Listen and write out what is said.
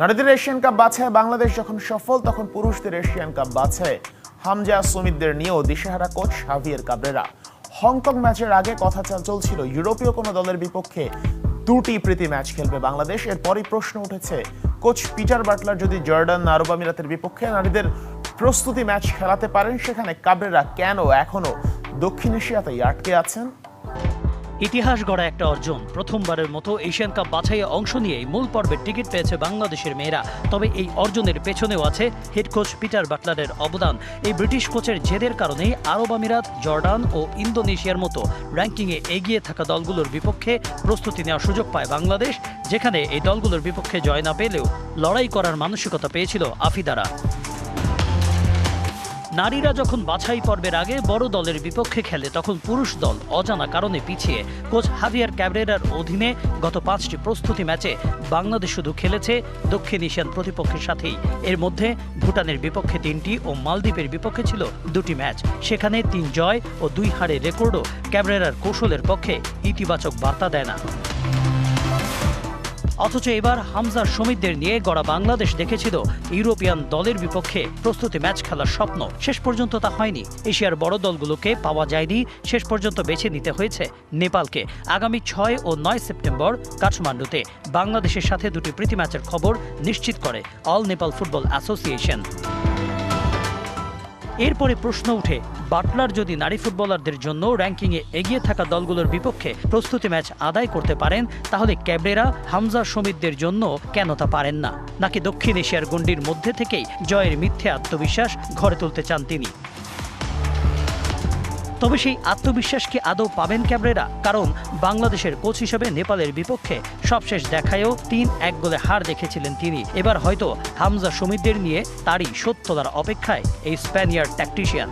নারীদের Asian cup বাছায় Bangladesh যখন সফল, তখন পুরুষদের এশিয়ান কাপ বাছায় হামজা সুমিতদের নিয়েও দিশেহারা কোচ হাভিয়ের কাবরেরা। হংকং ম্যাচের আগে কথা চাল, চলছিল, ইউরোপীয় কোনো দলের বিপক্ষে দুটি প্রীতি ম্যাচ খেলবে বাংলাদেশ। এরপরই প্রশ্ন উঠেছে, কোচ পিটার বাটলার যদি জর্ডান আরব আমিরাতের বিপক্ষে নারীদের প্রস্তুতি ম্যাচ খেলাতে পারেন, সেখানে কাবরেরা কেন এখনও দক্ষিণ এশিয়াতেই আটকে আছেন? ইতিহাস গড়া একটা অর্জন। প্রথমবারের মতো এশিয়ান কাপ বাছাইয়ে অংশ নিয়ে মূল পর্বের টিকিট পেয়েছে বাংলাদেশের মেয়েরা। তবে এই অর্জনের পেছনেও আছে হেড কোচ পিটার বাটলারের অবদান। এই ব্রিটিশ কোচের জেদের কারণেই আরব আমিরাত, জর্ডান ও ইন্দোনেশিয়ার মতো র্যাঙ্কিংয়ে এগিয়ে থাকা দলগুলোর বিপক্ষে প্রস্তুতি নেওয়ার সুযোগ পায় বাংলাদেশ, যেখানে এই দলগুলোর বিপক্ষে জয় না পেলেও লড়াই করার মানসিকতা পেয়েছিল আফিদারা। নারীরা যখন বাছাই পর্বের আগে বড় দলের বিপক্ষে খেলে, তখন পুরুষ দল অজানা কারণে পিছিয়ে। কোচ হাভিয়ার ক্যাবরেরার অধীনে গত পাঁচটি প্রস্তুতি ম্যাচে বাংলাদেশ শুধু খেলেছে দক্ষিণ এশিয়ান প্রতিপক্ষের সাথেই। এর মধ্যে ভুটানের বিপক্ষে তিনটি ও মালদ্বীপের বিপক্ষে ছিল দুটি ম্যাচ। সেখানে তিন জয় ও দুই হারের রেকর্ডও ক্যাবরেরার কৌশলের পক্ষে ইতিবাচক বার্তা দেয় না। অথচ এবার হামজা সমিতদের নিয়ে গড়া বাংলাদেশ দেখেছিল ইউরোপিয়ান দলের বিপক্ষে প্রস্তুতি ম্যাচ খেলার স্বপ্ন। শেষ পর্যন্ত তা হয়নি। এশিয়ার বড় দলগুলোকে পাওয়া যায়নি। শেষ পর্যন্ত বেছে নিতে হয়েছে নেপালকে। আগামী ছয় ও নয় সেপ্টেম্বর কাঠমান্ডুতে বাংলাদেশের সাথে দুটি প্রীতি ম্যাচের খবর নিশ্চিত করে অল নেপাল ফুটবল অ্যাসোসিয়েশন। এরপরে প্রশ্ন উঠে বাটলার যদি নারী ফুটবলারদের জন্য র্যাঙ্কিংয়ে এগিয়ে থাকা দলগুলোর বিপক্ষে প্রস্তুতি ম্যাচ আদায় করতে পারেন, তাহলে ক্যাবরেরা, হামজা সমিতদের জন্য কেন তা পারেন না? নাকি দক্ষিণ এশিয়ার গণ্ডির মধ্যে থেকেই জয়ের মিথ্যে আত্মবিশ্বাস ঘরে তুলতে চান তিনি? তবে সেই আত্মবিশ্বাস কি আদৌ পাবেন ক্যাবরেরা? কারণ বাংলাদেশের কোচ হিসেবে নেপালের বিপক্ষে সবশেষ দেখায়ও তিন এক গোলে হার দেখেছিলেন তিনি। এবার হয়তো হামজা সমিতদের নিয়ে তারই সত্যতার অপেক্ষায় এই স্প্যানিয়ার ট্যাকটিশিয়ান।